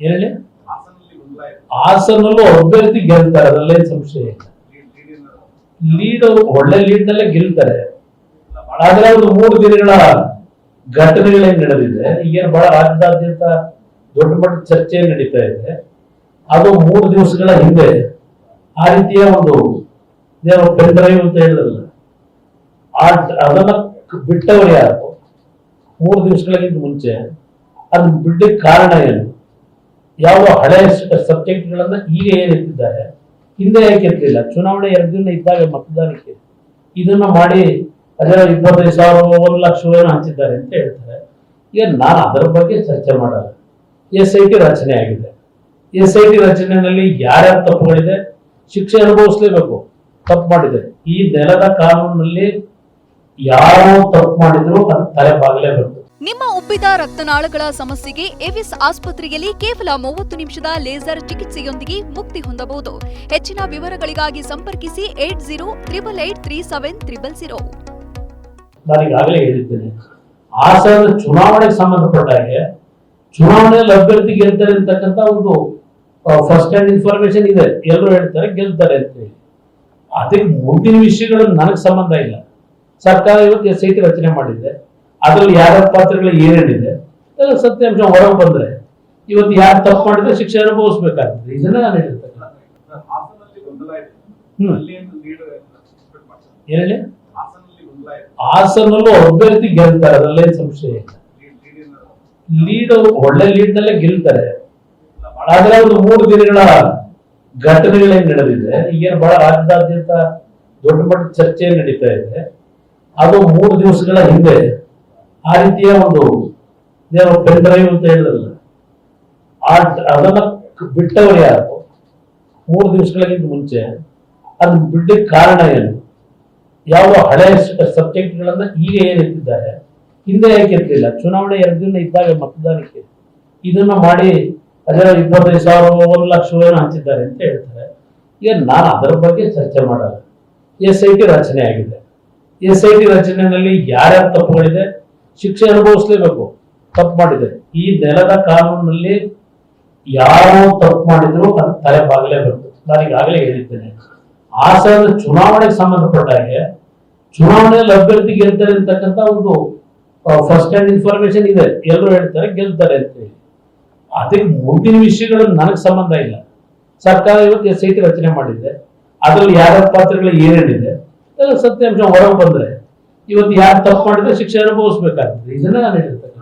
ಏನೇಳಿ ಹಾಸನಲ್ಲಿ ಅಭ್ಯರ್ಥಿ ಗೆಲ್ತಾರೆ ಅದರಲ್ಲೇನು ಸಂಶಯ ಇಲ್ಲ. ಲೀಡ್ ಅವರು ಒಳ್ಳೆ ಲೀಡ್ ನಲ್ಲೇ ಗೆಲ್ತಾರೆ ಆದ್ರೆ ಒಂದು ಮೂರು ದಿನಗಳ ಘಟನೆಗಳೇನ್ ನಡೆದಿದೆ. ಈಗೇನು ಬಹಳ ರಾಜ್ಯದಾದ್ಯಂತ ದೊಡ್ಡ ಮಟ್ಟದ ಚರ್ಚೆ ನಡೀತಾ ಇದೆ. ಅದು ಮೂರು ದಿವಸಗಳ ಹಿಂದೆ ಆ ರೀತಿಯ ಒಂದು ಏನೋ ಪೆನ್ ಡ್ರೈವ್ ಅಂತ ಹೇಳಿದ್ರಲ್ಲ ಆ ಅದನ್ನ ಬಿಟ್ಟವರು ಯಾರು? ಮೂರು ದಿವಸಗಳಿಗಿಂತ ಮುಂಚೆ ಅದು ಬಿಡ್ಲಿಕ್ಕೆ ಕಾರಣ ಏನು? ಯಾವ ಹಳೆ ಸಬ್ಜೆಕ್ಟ್ಗಳನ್ನು ಈಗ ಏನು ಹಿಂದೆ ಯಾಕೆ ಇರಲಿಲ್ಲ? ಚುನಾವಣೆ ಎರಡು ದಿನ ಇದ್ದಾಗ ಮತದಾನಕ್ಕೆ ಇದನ್ನ ಮಾಡಿ ಅದರ ಇಪ್ಪತ್ತೈದು ಸಾವಿರ, ಒಂದು ಲಕ್ಷ ಹಂಚಿದ್ದಾರೆ ಅಂತ ಹೇಳ್ತಾರೆ. ಈಗ ನಾನು ಅದರ ಬಗ್ಗೆ ಚರ್ಚೆ ಮಾಡಲ್ಲ. ಎಸ್ ಐ ಟಿ ರಚನೆ ಆಗಿದೆ. ಎಸ್ ಐ ಟಿ ರಚನೆಯಲ್ಲಿ ಯಾರ್ಯಾರು ತಪ್ಪುಗಳಿದೆ? ಶಿಕ್ಷೆ ಅನುಭವಿಸ್ಲೇಬೇಕು. ತಪ್ಪು ಮಾಡಿದೆ. ಈ ನೆಲದ ಕಾನೂನಿನಲ್ಲಿ ಯಾರು ತಪ್ಪು ಮಾಡಿದ್ರು ತಲೆ ತಲೆ ಬಾಗಲೇಬೇಕು ನಿಮ್ಮ ಉಬ್ಬಿದ ರಕ್ತನಾಳಗಳ ಸಮಸ್ಯೆಗೆ ಎವಿಸ್ ಆಸ್ಪತ್ರೆಯಲ್ಲಿ ಕೇವಲ ಮೂವತ್ತು ನಿಮಿಷದ ಲೇಸರ್ ಚಿಕಿತ್ಸೆಯೊಂದಿಗೆ ಮುಕ್ತಿ ಹೊಂದಬಹುದು. ಹೆಚ್ಚಿನ ವಿವರಗಳಿಗಾಗಿ ಸಂಪರ್ಕಿಸಿ eight zero triple eight three seven triple zero. ನಾನು ಈಗಾಗಲೇ ಹೇಳಿದ್ದೇನೆ ಹಾಸನದ ಚುನಾವಣೆಗೆ ಸಂಬಂಧಪಟ್ಟ ಹಾಗೆ ಚುನಾವಣೆಯಲ್ಲಿ ಅಭ್ಯರ್ಥಿ ಗೆಲ್ತಾರೆ ಅಂತಕ್ಕಂಥ ಒಂದು ಫಸ್ಟ್ ಹ್ಯಾಂಡ್ ಇನ್ಫಾರ್ಮೇಶನ್ ಇದೆ. ಎಲ್ಲರೂ ಹೇಳ್ತಾರೆ ಗೆಲ್ತಾರೆ ಅಂತ ಹೇಳಿ. ಅದಕ್ಕೆ ಮುಂದಿನ ವಿಷಯಗಳು ನನಗೆ ಸಂಬಂಧ ಇಲ್ಲ. ಸರ್ಕಾರ ಇವತ್ತು ಎಸ್ ಐ ಟಿ ರಚನೆ ಮಾಡಿದೆ. ಅದರಲ್ಲಿ ಯಾರ್ಯಾರ ಪಾತ್ರಗಳು ಏನೇನಿದೆ ಸತ್ಯಾಂಶ ಹೊರಗೆ ಬಂದ್ರೆ ಇವತ್ತು ಯಾರು ತಪ್ಪು ಮಾಡಿದ್ರೆ ಶಿಕ್ಷೆ ಅನುಭವಿಸ್ಬೇಕಾಗ್ತದೆ. ಇದನ್ನ ನಾನು ಹೇಳಿರ್ತಕ್ಕಂಥ ಹೇಳಿ ಹಾಸನಲ್ಲಿ ಅಭ್ಯರ್ಥಿ ಗೆಲ್ತಾರೆ ಅದರಲ್ಲೇನು ಸಂಶಯ ಇಲ್ಲ. ಲೀಡ್ ಒಳ್ಳೆ ಲೀಡ್ ನಲ್ಲೇ ಗೆಲ್ತಾರೆ. ಆದ್ರೆ ಒಂದು ಮೂರು ದಿನಗಳ ಘಟನೆಗಳೇನ್ ನಡೆದಿದೆ ಈಗೇನು ಬಹಳ ರಾಜ್ಯದಾದ್ಯಂತ ದೊಡ್ಡ ಮಟ್ಟದ ಚರ್ಚೆ ನಡೀತಾ ಇದೆ. ಅದು ಮೂರು ದಿವಸಗಳ ಹಿಂದೆ ಆ ರೀತಿಯ ಒಂದು ಏನೋ ಪೆನ್ ಡ್ರೈವ್ ಅಂತ ಹೇಳಿದ್ರಲ್ಲ ಆ ಅದನ್ನ ಬಿಟ್ಟವರು ಯಾರು? ಮೂರು ದಿವಸಗಳಿಗಿಂತ ಮುಂಚೆ ಅದು ಬಿಡ್ಲಿಕ್ಕೆ ಕಾರಣ ಏನು? ಯಾವ ಹಳೆ ಸಬ್ಜೆಕ್ಟ್ಗಳನ್ನ ಈಗ ಏನ್ ಇಟ್ಟಿದ್ದಾರೆ? ಹಿಂದೆ ಯಾಕೆ ಇರ್ತಿಲ್ಲ ಚುನಾವಣೆ ಎರಡು ದಿನ ಇದ್ದಾಗ ಮತದಾನಕ್ಕೆ ಇದನ್ನ ಮಾಡಿ ಅದರ ಇಪ್ಪತ್ತೈದು ಸಾವಿರ, ಒಂದು ಲಕ್ಷ ಹಂಚಿದ್ದಾರೆ ಅಂತ ಹೇಳ್ತಾರೆ. ಈಗ ನಾನು ಅದರ ಬಗ್ಗೆ ಚರ್ಚೆ ಮಾಡಲ್ಲ. ಎಸ್ ಐ ಟಿ ರಚನೆ ಆಗಿದೆ. ಎಸ್ ಐ ಟಿ ರಚನೆಯಲ್ಲಿ ಯಾರ್ಯಾರು ತಪ್ಪುಗಳಿದೆ, ಶಿಕ್ಷೆ ಅನುಭವಿಸ್ಲೇಬೇಕು, ತಪ್ಪು ಮಾಡಿದೆ. ಈ ನೆಲದ ಕಾನೂನಿನಲ್ಲಿ ಯಾರು ತಪ್ಪು ಮಾಡಿದ್ರು ಅದು ತಲೆ ಬಾಗಲೇಬೇಕು ನಾನು ಈಗಾಗಲೇ ಹೇಳಿದ್ದೇನೆ. ಹಾಸನದ ಚುನಾವಣೆಗೆ ಸಂಬಂಧಪಟ್ಟ ಹಾಗೆ ಚುನಾವಣೆಯಲ್ಲಿ ಅಭ್ಯರ್ಥಿ ಗೆಲ್ತಾರೆ ಅಂತಕ್ಕಂಥ ಒಂದು ಫಸ್ಟ್ ಹ್ಯಾಂಡ್ ಇನ್ಫಾರ್ಮೇಶನ್ ಇದೆ. ಎಲ್ಲರೂ ಹೇಳ್ತಾರೆ, ಗೆಲ್ತಾರೆ ಅಂತ ಹೇಳಿ. ಅದಕ್ಕೆ ಮುಂದಿನ ವಿಷಯಗಳು ನನಗೆ ಸಂಬಂಧ ಇಲ್ಲ. ಸರ್ಕಾರ ಇವತ್ತು ಎಸ್ ಐ ಟಿ ರಚನೆ ಮಾಡಿದೆ. ಅದರಲ್ಲಿ ಯಾರ್ಯಾರ ಪಾತ್ರಗಳು ಏನೇನಿದೆ ಸತ್ಯಾಂಶ ಹೊರಗೆ ಬಂದ್ರೆ ಇವತ್ತು ಯಾರು ತಪ್ಪು ಮಾಡಿದ್ರೆ ಶಿಕ್ಷೆ ಅನುಭವಿಸ್ಬೇಕಾಗ್ತದೆ ಇದನ್ನ ನಾನು ಹೇಳಿರ್ತಕ್ಕಂಥ